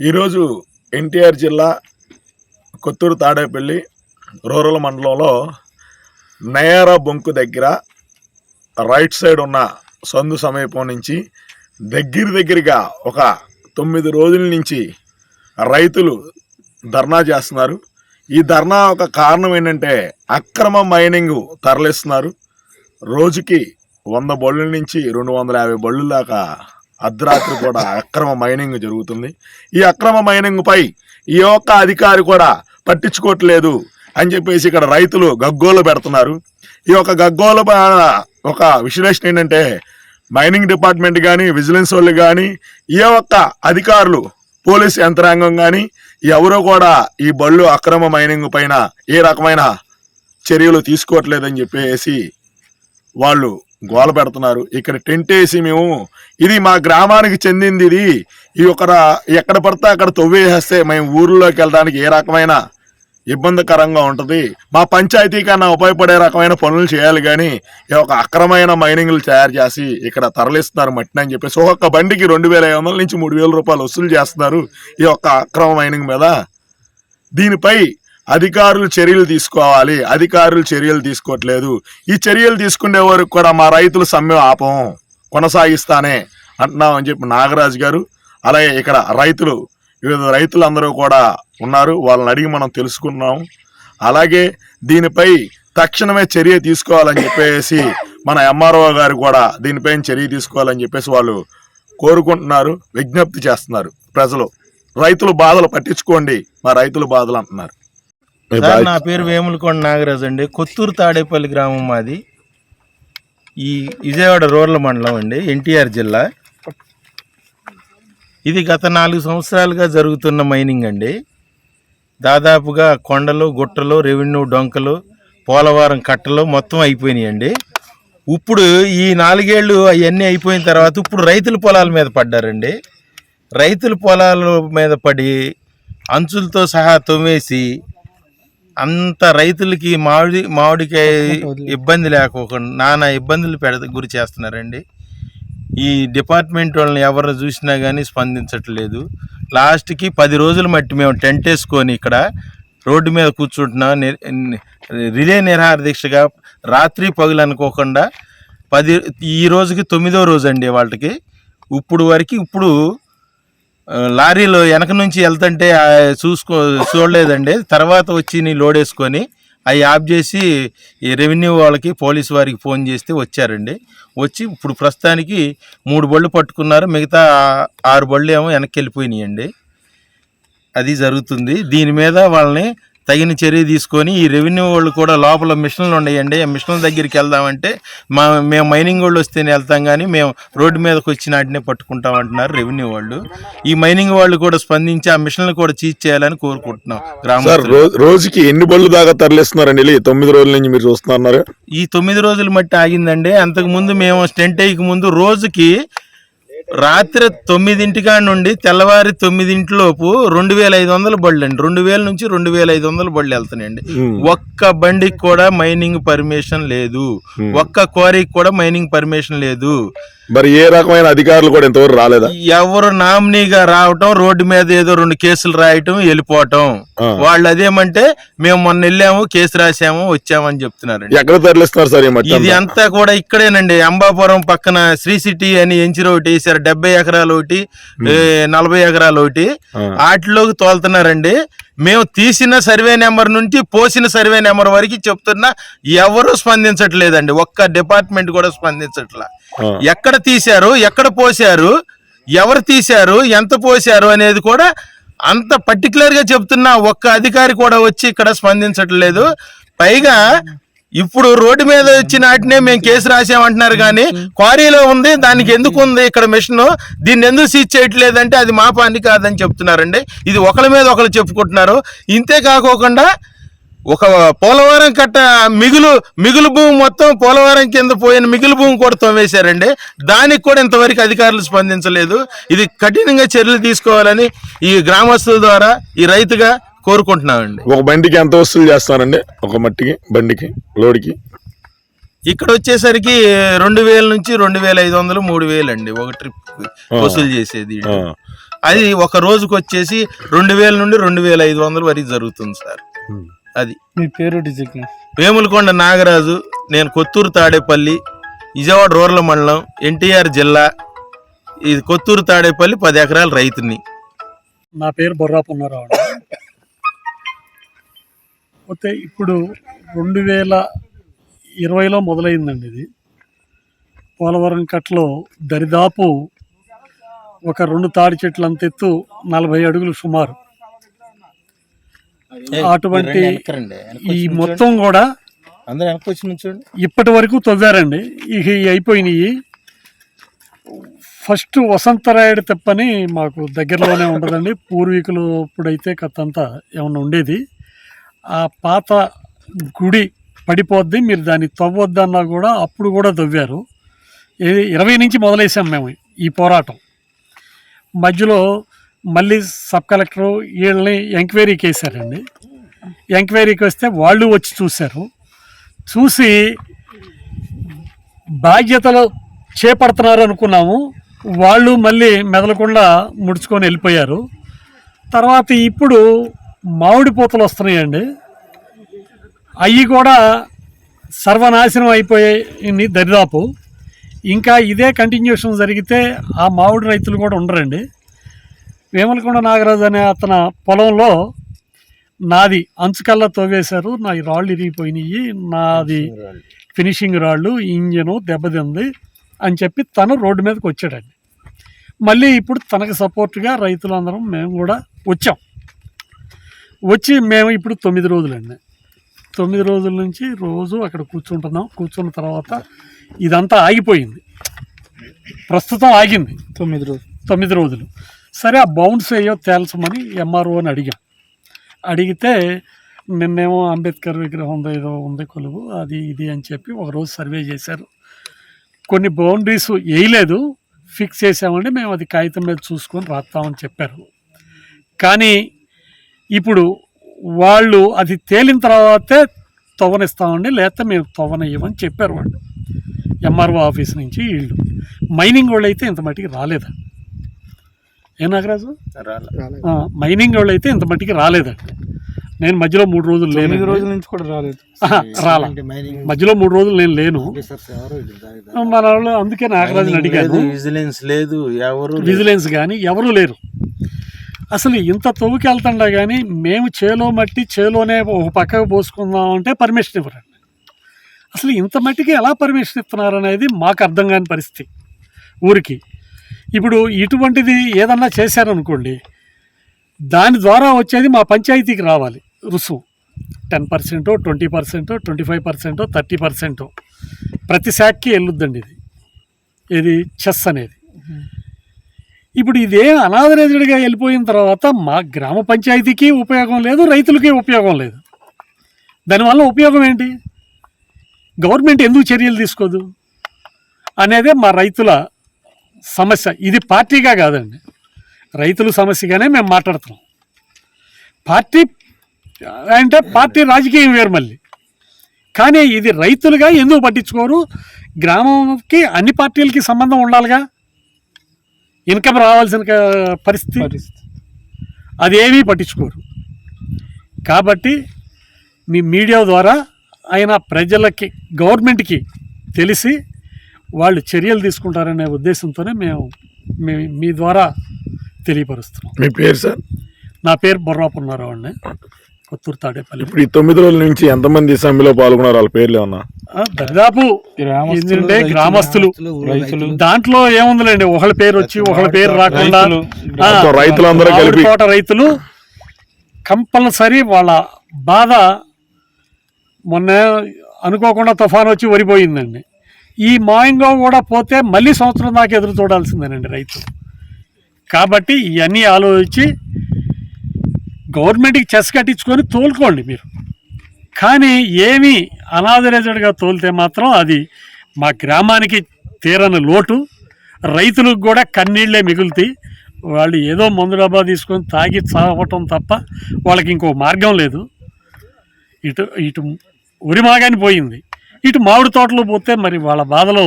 ఈరోజు ఎన్టీఆర్ జిల్లా కొత్తూరు తాడేపల్లి రూరల్ మండలంలో నయారా బొంకు దగ్గర రైట్ సైడ్ ఉన్న సందు సమీపం నుంచి దగ్గర దగ్గరగా ఒక తొమ్మిది రోజుల నుంచి రైతులు ధర్నా చేస్తున్నారు. ఈ ధర్నా ఒక కారణం ఏంటంటే అక్రమ మైనింగ్ తరలిస్తున్నారు. రోజుకి వంద బళ్ళు నుంచి రెండు వందల యాభై బళ్ళు దాకా అర్ధరాత్రి కూడా అక్రమ మైనింగ్ జరుగుతుంది. ఈ అక్రమ మైనింగ్ పై ఈ ఒక్క అధికారి కూడా పట్టించుకోవట్లేదు అని చెప్పేసి ఇక్కడ రైతులు గగ్గోలు పెడుతున్నారు. ఈ యొక్క గగ్గోల ఒక విశ్లేషణ ఏంటంటే మైనింగ్ డిపార్ట్మెంట్ కానీ విజిలెన్స్ వాళ్ళు కానీ ఈ ఒక్క అధికారులు పోలీస్ యంత్రాంగం కానీ ఎవరో కూడా ఈ బళ్ళు అక్రమ మైనింగ్ పైన ఏ రకమైన చర్యలు తీసుకోవట్లేదని చెప్పేసి వాళ్ళు గోల పెడుతున్నారు. ఇక్కడ టెంట్ వేసి మేము ఇది మా గ్రామానికి చెందింది ఇది. ఈ ఒక ఎక్కడ పడితే అక్కడ తవ్వేసేస్తే మేము ఊర్లోకి వెళ్ళడానికి ఏ రకమైన ఇబ్బందికరంగా ఉంటుంది. మా పంచాయతీ కన్నా ఉపయోగపడే రకమైన పనులు చేయాలి కానీ ఈ ఒక అక్రమైన మైనింగ్లు తయారు చేసి ఇక్కడ తరలిస్తున్నారు మట్టిని అని చెప్పేసి. ఒక్కొక్క బండికి రెండు వేల ఐదు వందల నుంచి మూడు వేల రూపాయలు వసూలు చేస్తున్నారు ఈ యొక్క అక్రమ మైనింగ్ మీద. దీనిపై అధికారులు చర్యలు తీసుకోవాలి. అధికారులు చర్యలు తీసుకోవట్లేదు. ఈ చర్యలు తీసుకునే వరకు కూడా మా రైతులు సమ్మె ఆపం. కొనసాగిస్తానే అంటున్నామని చెప్పి నాగరాజు గారు అలాగే ఇక్కడ రైతులు వివిధ రైతులందరూ కూడా ఉన్నారు. వాళ్ళని అడిగి మనం తెలుసుకున్నాం అలాగే దీనిపై తక్షణమే చర్య తీసుకోవాలని చెప్పేసి మన ఎంఆర్ఓ గారు కూడా దీనిపైన చర్య తీసుకోవాలని చెప్పేసి వాళ్ళు కోరుకుంటున్నారు విజ్ఞప్తి చేస్తున్నారు ప్రజలు. రైతుల బాధలు పట్టించుకోండి. మా రైతుల బాధలు అంటున్నారు. సార్ నా పేరు వేములకొండ నాగరాజు అండి. కొత్తూరు తాడేపల్లి గ్రామం మాది. ఈ విజయవాడ రూరల్ మండలం అండి ఎన్టీఆర్ జిల్లా. ఇది గత నాలుగు సంవత్సరాలుగా జరుగుతున్న మైనింగ్ అండి. దాదాపుగా కొండలు గుట్టలు రెవెన్యూ డొంకలు పోలవరం కట్టలు మొత్తం అయిపోయినాయండి ఇప్పుడు ఈ నాలుగేళ్ళు అవన్నీ అయిపోయిన తర్వాత ఇప్పుడు రైతుల పొలాల మీద పడ్డారండి. రైతుల పొలాల మీద పడి అంచులతో సహా తొమ్మేసి అంత రైతులకి మామిడి మామిడికాయ ఇబ్బంది లేకోకుండా నానా ఇబ్బందులు పెడ గురి చేస్తున్నారండి. ఈ డిపార్ట్మెంట్ వాళ్ళని ఎవరు చూసినా కానీ స్పందించట్లేదు. లాస్ట్కి పది రోజులు మట్టి మేము టెంట్ వేసుకొని ఇక్కడ రోడ్డు మీద కూర్చుంటున్నాం. రిలే నిరహార దీక్షగా రాత్రి పగులు అనుకోకుండా పది ఈ రోజుకి తొమ్మిదో రోజు అండి వాళ్ళకి. ఇప్పుడు వరకు ఇప్పుడు లారీలో వెనక నుంచి వెళ్తుంటే చూసుకో చూడలేదండి. తర్వాత వచ్చి నీ లోడ్ వేసుకొని అవి ఆఫ్ చేసి ఈ రెవెన్యూ వాళ్ళకి పోలీస్ వారికి ఫోన్ చేస్తే వచ్చారండి. వచ్చి ఇప్పుడు ప్రస్తుతానికి మూడు బళ్ళు పట్టుకున్నారు. మిగతా ఆరు బళ్ళు ఏమో వెనక్కి వెళ్ళిపోయినాయండి. అది జరుగుతుంది. దీని మీద వాళ్ళని తగిన చర్య తీసుకొని ఈ రెవెన్యూ వాళ్ళు కూడా లోపల మిషన్లు ఉన్నాయండి. ఆ మిషన్ల దగ్గరికి వెళ్దామంటే మా మేము మైనింగ్ వాళ్ళు వస్తేనే వెళ్తాం కానీ మేము రోడ్డు మీదకి వచ్చిన వాటినే పట్టుకుంటాం అంటున్నారు రెవెన్యూ వాళ్ళు. ఈ మైనింగ్ వాళ్ళు కూడా స్పందించి ఆ మిషన్లు కూడా చీజ్ చేయాలని కోరుకుంటున్నాం గ్రామ రోజుకి ఎన్ని బళ్ళు దాకా తరలిస్తున్నారండి? తొమ్మిది రోజుల నుంచి మీరు చూస్తున్నారు? ఈ తొమ్మిది రోజులు మట్టి ఆగిందండి. అంతకు ముందు మేము స్టెంట్ అయ్యక ముందు రోజుకి రాత్రి తొమ్మిదింటికా నుండి తెల్లవారి తొమ్మిదింటిలోపు రెండు వేల ఐదు వందల బళ్ళు అండి రెండు వేల నుంచి రెండు వేల ఐదు వందల బళ్ళు వెళ్తున్నాయండి. ఒక్క బండికి కూడా మైనింగ్ పర్మిషన్ లేదు. ఒక్క క్వారీకి కూడా మైనింగ్ పర్మిషన్ లేదు. మరి ఏ రకమైన అధికారులు కూడా ఇంతవరకు రాలేదా ఎవరు నామినీగా రావటం రోడ్డు మీద ఏదో రెండు కేసులు రాయటం వెళ్ళిపోవటం. వాళ్ళు అదేమంటే మేము మొన్న వెళ్ళాము కేసు రాసాము వచ్చామని చెప్తున్నారండి ఎక్కడ తరలిస్తున్నారు సార్ ఇది అంతా? కూడా ఇక్కడేనండి అంబాపురం పక్కన శ్రీ సిటీ అని ఎంచిరు ఒకటి వేసారు డెబ్బై ఎకరాలు ఒకటి నలభై ఎకరాలు ఒకటి. వాటిలోకి తోలుతున్నారండి మేము తీసిన సర్వే నెంబర్ నుంచి పోసిన సర్వే నెంబర్ వరకు చెప్తున్నా ఎవరు స్పందించట్లేదండి ఒక్క డిపార్ట్మెంట్ కూడా స్పందించట్లా. ఎక్కడ తీశారు ఎక్కడ పోశారు ఎవరు తీశారు ఎంత పోశారు అనేది కూడా అంత పర్టికులర్గా చెప్తున్న ఒక్క అధికారి కూడా వచ్చి ఇక్కడ స్పందించట్లేదు. పైగా ఇప్పుడు రోడ్డు మీద వచ్చిన వాటినే మేము కేసు రాసామంటున్నారు కానీ క్వారీలో ఉంది దానికి ఎందుకు ఉంది ఇక్కడ మిషన్? దీన్ని ఎందుకు సీజ్ చేయట్లేదంటే అది మా పని కాదని చెప్తున్నారండి. ఇది ఒకరి మీద ఒకరు చెప్పుకుంటున్నారు. ఇంతే కాకోకుండా ఒక పోలవరం కట్ట మిగులు మిగులు భూమి మొత్తం పోలవరం కింద పోయిన మిగులు భూమి కూడా తోమేశారండి. దానికి కూడా ఇంతవరకు అధికారులు స్పందించలేదు. ఇది కఠినంగా చర్యలు తీసుకోవాలని ఈ గ్రామస్తుల ద్వారా ఈ రైతుగా కోరుకుంటున్నామండి. ఒక బండికి ఎంత వసూలు చేస్తారండి? ఒక మట్టికి బండికి లోడ్కి? ఇక్కడ వచ్చేసరికి రెండు వేల నుంచి రెండు వేల ఐదు వందలు మూడు వేలు అండి ఒక ట్రిప్ వసూలు చేసేది. అది ఒక రోజుకి వచ్చేసి రెండు వేల నుండి రెండు వేల ఐదు వందల వరకు జరుగుతుంది సార్. అది. మీ పేరు వేములకొండ నాగరాజు నేను కొత్తూరు తాడేపల్లి విజయవాడ రూరల్ మండలం ఎన్టీఆర్ జిల్లా. ఇది కొత్తూరు తాడేపల్లి పది ఎకరాల రైతుని. నా పేరు బొర్రా పున్నారావు అండి. పోతే ఇప్పుడు రెండు వేల ఇరవైలో మొదలైందండి ఇది. పోలవరం కట్లో దరిదాపు ఒక రెండు తాడి చెట్లు అంత ఎత్తు నలభై అడుగులు సుమారు. అటువంటి ఈ మొత్తం కూడా అందరూ వెనక్కి వచ్చి నుంచోండి. ఇప్పటి వరకు తవ్వారండి ఇక ఇవి అయిపోయినాయి. ఫస్ట్ వసంతరాయుడు తెప్పని మాకు దగ్గరలోనే ఉంటుందండి పూర్వీకులు ఇప్పుడైతే కత్తంతా ఏమన్నా ఉండేది. ఆ పాత గుడి పడిపోద్ది. మీరు దాన్ని తవ్వొద్దన్నా కూడా అప్పుడు కూడా తవ్వారు. ఇది ఇరవై నుంచి మొదలేసాం మేము ఈ పోరాటం. మధ్యలో మళ్ళీ సబ్ కలెక్టర్ వీళ్ళని ఎంక్వైరీకి వేశారండి ఎంక్వైరీకి వస్తే వాళ్ళు వచ్చి చూశారు. చూసి బాధ్యతలు చేపడుతున్నారు అనుకున్నాము. వాళ్ళు మళ్ళీ మెదలకుండా ముడుచుకొని వెళ్ళిపోయారు. తర్వాత ఇప్పుడు మామిడి పూతలు వస్తున్నాయండి. అవి కూడా సర్వనాశనం అయిపోయాయి దరిదాపు. ఇంకా ఇదే కంటిన్యూషన్ జరిగితే ఆ మామిడి రైతులు కూడా ఉండరండి. వేమలకొండ నాగరాజు అనే అతని పొలంలో నాది అంచుకల్లా తవ్వేశారు. నా ఈ రాళ్ళు ఇరిగిపోయినాయి. నాది ఫినిషింగ్ రాళ్ళు. ఇంజను దెబ్బతింది అని చెప్పి తను రోడ్డు మీదకి వచ్చాడండి. మళ్ళీ ఇప్పుడు తనకు సపోర్ట్గా రైతులందరం మేము కూడా వచ్చాం. వచ్చి మేము ఇప్పుడు తొమ్మిది రోజులండి. తొమ్మిది రోజుల నుంచి రోజు అక్కడ కూర్చుంటున్నాం. కూర్చున్న తర్వాత ఇదంతా ఆగిపోయింది. ప్రస్తుతం ఆగింది. తొమ్మిది రోజులు. తొమ్మిది రోజులు. సరే ఆ బౌన్స్ అయ్యో తేల్చమని ఎంఆర్ఓ అని అడిగాం. అడిగితే నిన్నేమో అంబేద్కర్ విగ్రహం ఏదో ఉంది కొలువు అది ఇది అని చెప్పి ఒకరోజు సర్వే చేశారు. కొన్ని బౌండరీస్ వేయలేదు ఫిక్స్ చేసామండి మేము అది కాగితం మీద చూసుకొని రాస్తామని చెప్పారు. కానీ ఇప్పుడు వాళ్ళు అది తేలిన తర్వాతే తవ్వనిస్తామండి లేకపోతే మేము తవ్వనియ్యమని చెప్పారు వాళ్ళు. ఎంఆర్ఓ ఆఫీస్ నుంచి వీళ్ళు. మైనింగ్ వాళ్ళు అయితే ఇంత మట్టికి రాలేదా ఏ నాగరాజు? మైనింగ్ వాళ్ళు అయితే ఇంత మట్టికి రాలేదండి నేను మధ్యలో మూడు రోజులు లేను. రోజుల నుంచి కూడా రాలేదు. రాలా. మధ్యలో మూడు రోజులు నేను లేను. మన వాళ్ళు అందుకే నాగరాజుని అడిగాను. విజిలెన్స్ లేదు ఎవరు విజిలెన్స్ కానీ ఎవరూ లేరు. అసలు ఇంత తవ్వుకి వెళ్తుండా కానీ మేము చేలో మట్టి చేలోనే ఒక పక్కకు పోసుకుందాం అంటే పర్మిషన్ ఇవ్వరండి. అసలు ఇంత మట్టికి ఎలా పర్మిషన్ ఇస్తున్నారు అనేది మాకు అర్థం కాని పరిస్థితి ఊరికి. ఇప్పుడు ఇటువంటిది ఏదన్నా చేశారనుకోండి దాని ద్వారా వచ్చేది మా పంచాయతీకి రావాలి. రుసుము. టెన్ పర్సెంటో ట్వంటీ పర్సెంటో ట్వంటీ ఫైవ్ పర్సెంటో థర్టీ పర్సెంటో ప్రతి శాఖకి వెళ్ళొద్దండి ఇది. ఇది చెస్ అనేది. ఇప్పుడు ఇదే అనాథరేజుడిగా వెళ్ళిపోయిన తర్వాత మా గ్రామ పంచాయతీకి ఉపయోగం లేదు రైతులకి ఉపయోగం లేదు. దానివల్ల ఉపయోగం ఏంటి? గవర్నమెంట్ ఎందుకు చర్యలు తీసుకోదు? అనేదే మా రైతుల సమస్య. ఇది పార్టీగా కాదండి. రైతుల సమస్యగానే మేము మాట్లాడుతున్నాం. పార్టీ అంటే పార్టీ రాజకీయం వేరు మళ్ళీ. కానీ ఇది రైతులుగా ఎందుకు పట్టించుకోరు? గ్రామంకి అన్ని పార్టీలకి సంబంధం ఉండాలిగా? ఇన్కమ్ రావాల్సిన పరిస్థితి? పరిస్థితి. అదేమీ పట్టించుకోరు. కాబట్టి మీ మీడియా ద్వారా ఆయన ప్రజలకి గవర్నమెంట్కి తెలిసి వాళ్ళు చర్యలు తీసుకుంటారనే ఉద్దేశంతోనే మేము మీ మీ ద్వారా తెలియపరుస్తున్నాం. మీ పేరు సార్? నా పేరు బొర్రాపున్నారావు అండి. కొత్తూరు తాడేపల్లి. ఇప్పుడు ఈ తొమ్మిది రోజుల నుంచి ఎంతమంది సమ్మెలో పాల్గొన్నారు? వాళ్ళ పేర్లు ఏమన్నా? దాదాపు గ్రామస్తులు, ఏంటంటే గ్రామస్తులు. రైతులు దాంట్లో ఏముందిలేండి? ఒకళ్ళ పేరు వచ్చి ఒకళ్ళ పేరు రాకుండా రైతులందరూ కలిపి. తోట రైతులు కంపల్సరీ వాళ్ళ బాధ మొన్న అనుకోకుండా తుఫాన్ వచ్చి వరిపోయిందండి. ఈ మాయంగా కూడా పోతే మళ్ళీ సంవత్సరం దాకా ఎదురు చూడాల్సిందేనండి రైతు. కాబట్టి ఇవన్నీ ఆలోచించి గవర్నమెంట్కి చెస్ కట్టించుకొని తోలుకోండి మీరు. కానీ ఏమి అనాథరైజ్డ్గా తోలితే మాత్రం అది మా గ్రామానికి తీరని లోటు. రైతులకు కూడా కన్నీళ్ళే మిగులుతాయి. వాళ్ళు ఏదో మందు డబ్బా తీసుకొని తాగి చావటం తప్ప వాళ్ళకి ఇంకో మార్గం లేదు. ఇటు ఇటు ఉరిమాగాని పోయింది. ఇటు మామిడి తోటలో పోతే మరి వాళ్ళ బాధలో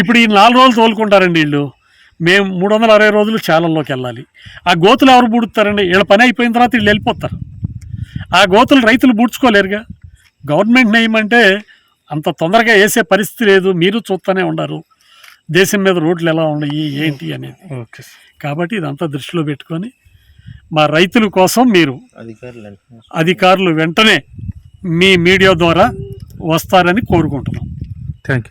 ఇప్పుడు ఈ నాలుగు రోజులు తోలుకుంటారండి వీళ్ళు. మేము మూడు వందల అరవై రోజులు చాలల్లోకి వెళ్ళాలి. ఆ గోతులు ఎవరు పూడుతారండి వీళ్ళ పని అయిపోయిన తర్వాత వీళ్ళు వెళ్ళిపోతారు. ఆ గోతులు రైతులు పూడ్చుకోలేరుగా గవర్నమెంట్ నేయమంటే అంత తొందరగా వేసే పరిస్థితి లేదు. మీరు చూస్తూనే ఉండరు. దేశం మీద రోడ్లు ఎలా ఉన్నాయి ఏంటి అనేది. ఓకే కాబట్టి ఇదంతా దృష్టిలో పెట్టుకొని మా రైతుల కోసం మీరు అధికారులు వెంటనే మీ మీడియా ద్వారా వస్తారని కోరుకుంటున్నాం. Thank you